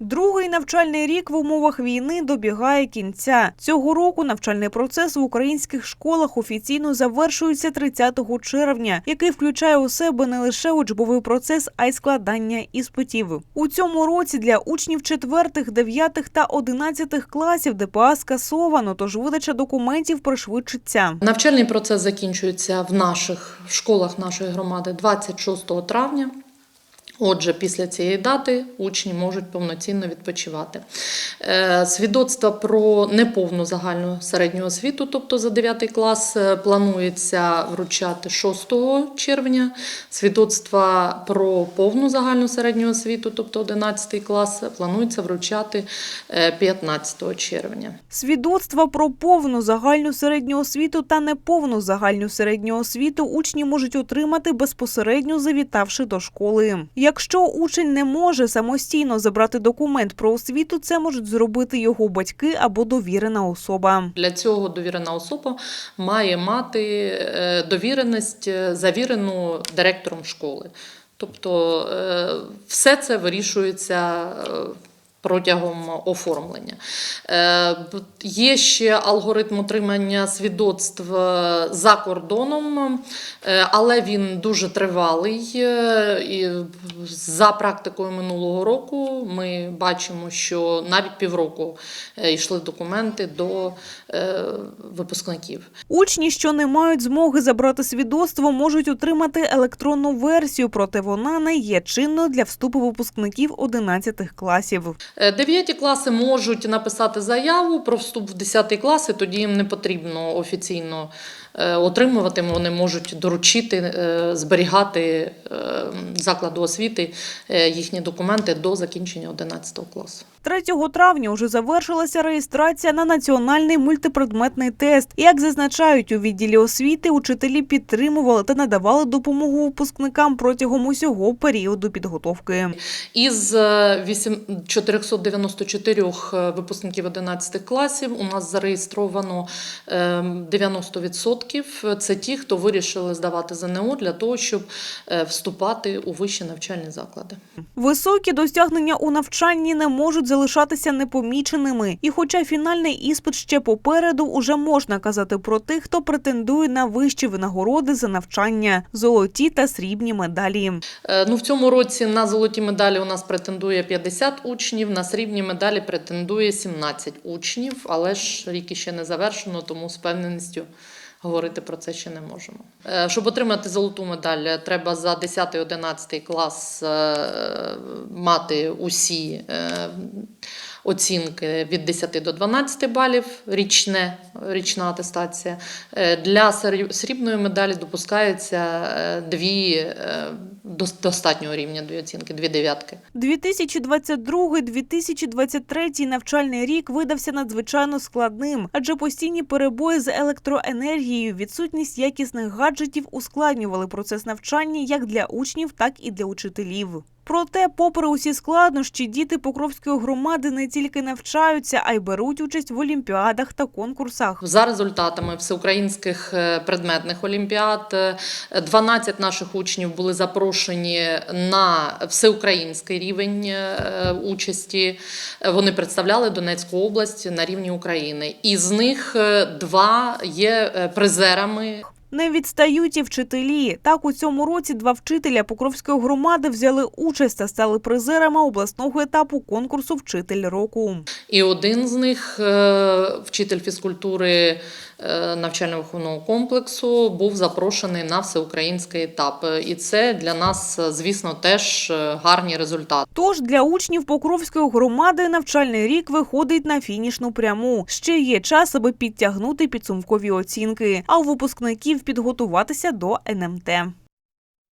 Другий навчальний рік в умовах війни добігає кінця. Цього року навчальний процес в українських школах офіційно завершується 30 червня, який включає у себе не лише учбовий процес, а й складання іспитів. У цьому році для учнів 4, 9 та 11 класів ДПА скасовано, тож видача документів пришвидшиться. Навчальний процес закінчується в наших школах нашої громади 26 травня. Отже, після цієї дати учні можуть повноцінно відпочивати. Е, Свідоцтва про неповну загальну середню освіту, тобто за 9 клас, е, планується вручати 6 червня. Свідоцтва про повну загальну середню освіту, тобто 11 клас, планується вручати е, 15 червня. Свідоцтва про повну загальну середню освіту та неповну загальну середню освіту учні можуть отримати безпосередньо завітавши до школи. Якщо учень не може самостійно забрати документ про освіту, це можуть зробити його батьки або довірена особа. Для цього довірена особа має мати е, довіреність, е, завірену директором школи. Тобто е, все це вирішується. Протягом оформлення Е, є ще алгоритм отримання свідоцтв е, за кордоном, е, але він дуже тривалий. І за практикою минулого року ми бачимо, що навіть півроку йшли документи до випускників. Учні, що не мають змоги забрати свідоцтво, можуть отримати електронну версію, проте вона не є чинною для вступу випускників 11 класів. Е, Дев'яті класи можуть написати заяву про вступ в 10 класи, тоді їм не потрібно офіційно е, отримувати. Вони можуть доручити е, зберігати закладу освіти їхні документи до закінчення 11 класу. 3 травня уже завершилася реєстрація на національний мультипредметний тест. Як зазначають у відділі освіти, учителі підтримували та надавали допомогу випускникам протягом усього періоду підготовки. Із е, вісім- 494 е, випускників 11 класів у нас зареєстровано е, 90%. Це ті, хто вирішили здавати ЗНО для того, щоб е, вступати у вищі навчальні заклади. Високі досягнення у навчанні не можуть залишатися непоміченими. І хоча фінальний іспит ще попереду, уже можна казати про тих, хто претендує на вищі винагороди за навчання, золоті та срібні медалі. Е, Ну, в цьому році на золоті медалі у нас претендує 50 учнів, на срібні медалі претендує 17 учнів, але ж рік іще не завершено, тому з певненістю говорити про це ще не можемо. Е, Щоб отримати золоту медаль, треба за 10-11 клас е, мати усі е, оцінки від 10 до 12 балів, річне, річна атестація. Е, Для срібної медалі допускається е, дві е, достатнього рівня дві оцінки, дві дев'ятки. 2022-2023 навчальний рік видався надзвичайно складним, адже постійні перебої з електроенергією, відсутність якісних гаджетів ускладнювали процес навчання як для учнів, так і для учителів. Проте, попри усі складнощі, діти Покровської громади не тільки навчаються, а й беруть участь в олімпіадах та конкурсах. За результатами всеукраїнських е, предметних олімпіад, е, 12 наших учнів були запрошені на всеукраїнський рівень е, участі. Е, Вони представляли Донецьку область на рівні України. Із них е, два є е, призерами Не відстають і вчителі. Так, у цьому році два вчителя Покровської громади взяли участь та стали призерами обласного етапу конкурсу Вчитель року. І один з них, е, вчитель фізкультури е, навчально-виховного комплексу, був запрошений на всеукраїнський етап. І це для нас, е, звісно, теж гарні результати. Тож для учнів Покровської громади навчальний рік виходить на фінішну пряму. Ще є час, аби підтягнути підсумкові оцінки, а у випускників підготуватися до НМТ.